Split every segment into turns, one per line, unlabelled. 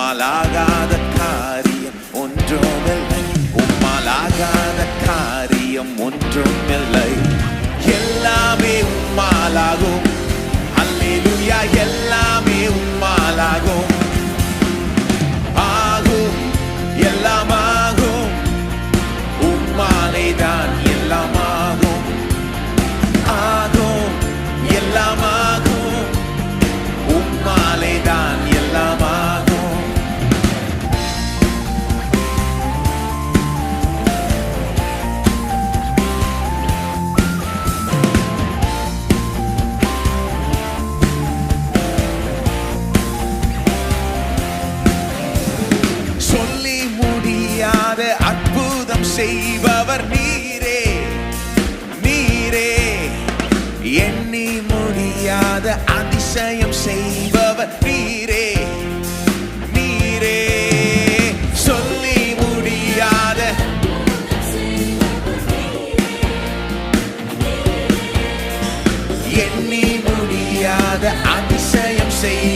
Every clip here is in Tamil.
மாலாகாத ஆண்டவர் நீரே நீரே. எண்ணி முடியாத அதிசயம் செய்பவர் நீரே அதிசயம் செய்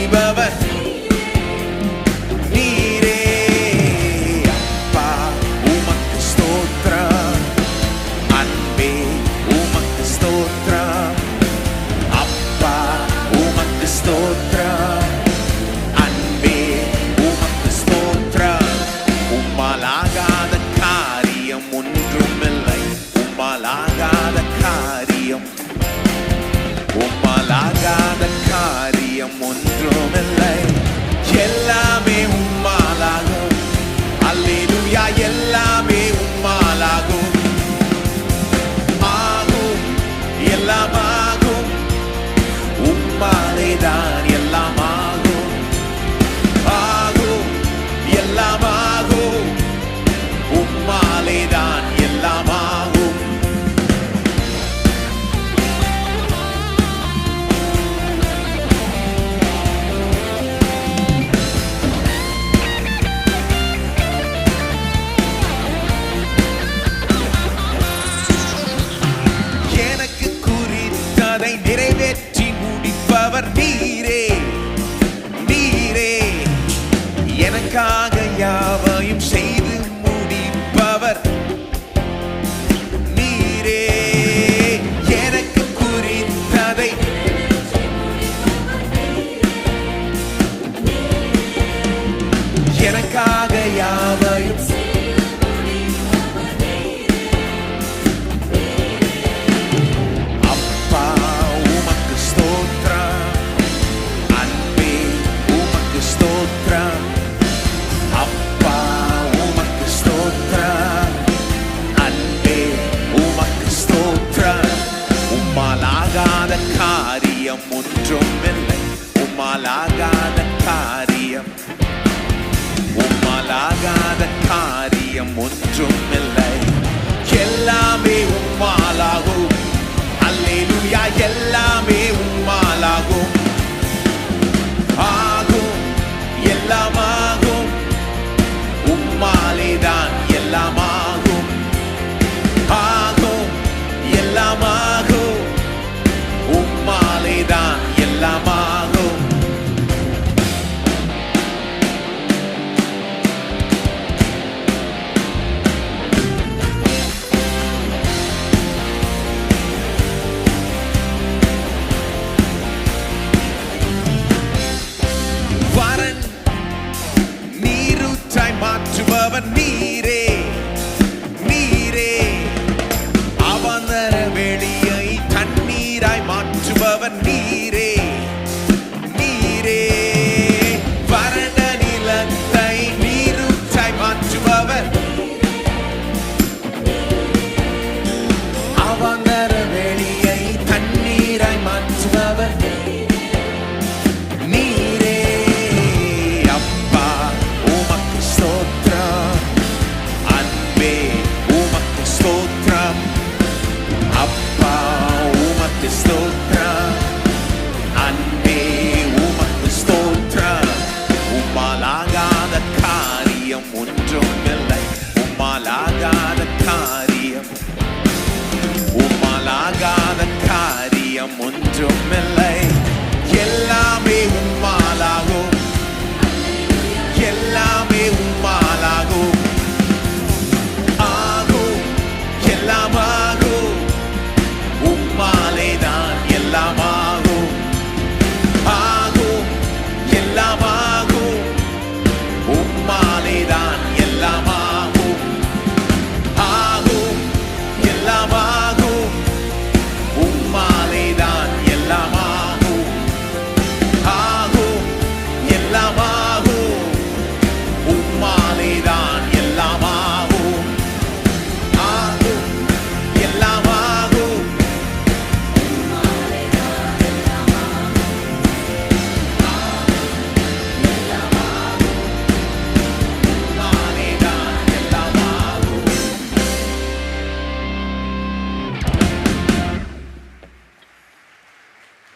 diamond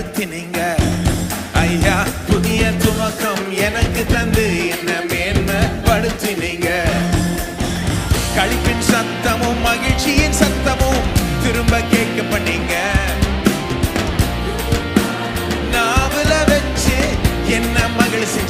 வழிநடத்தினீங்க ஐயா புதிய துவக்கம் எனக்கு தந்து என்ன மேன்மை படுத்தினீங்க கழிப்பின் சத்தமும் மகிழ்ச்சியின் சத்தமும் திரும்ப கேட்க பண்ணீங்க நாவல வச்சு என்ன மகிழ்ச்சி?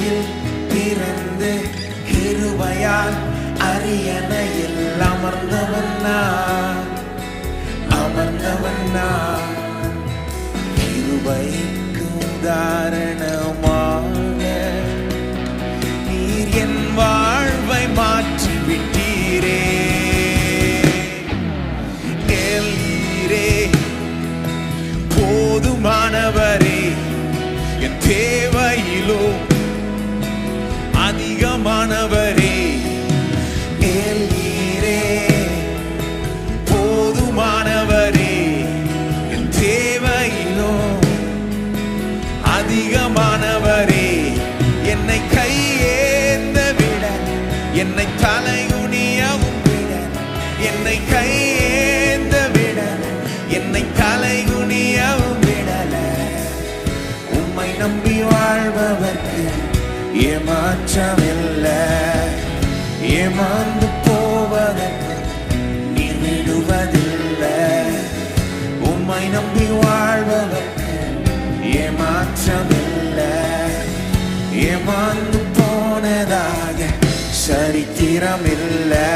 பூமியில் பிறந்து கிருபையால் அரியணையில் அமர்ந்தவன் நான். அமர்ந்தவன் நான். கிருபைக்கு உதாரணமான நீர் என் வாழ்வை மாற்றி விட்டீரே என் தேவையிலோ மாற்றமில்லை. ஏமாந்து போவதற்கு நீ விடுவதில்லை. உம்மை நம்பி வாழ்வதற்கு ஏமாற்றமில்லை ஏமாந்து போனதாக சரித்திரமில்லை.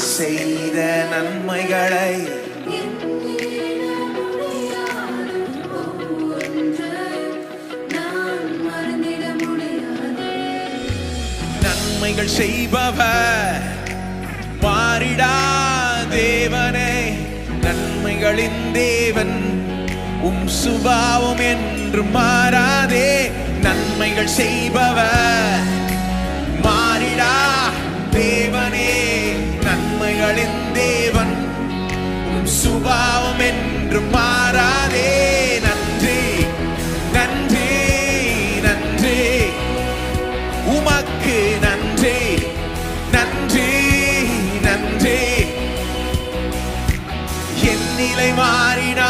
செய்த நன்மைகளை நன்மைகள் செய்பவர் மாறிடா தேவனே. நன்மைகளின் தேவன் உம் சுபாவம் என்று மாறாதே. நன்மைகள் செய்பவர் மாறிடா தேவனே. உயிர்களின் தேவன் உன் சுபாவம் என்று மாறாதே. நன்றி நன்றி நன்றி. உமக்கு நன்றி நன்றி நன்றி. என் நிலை மாறினார்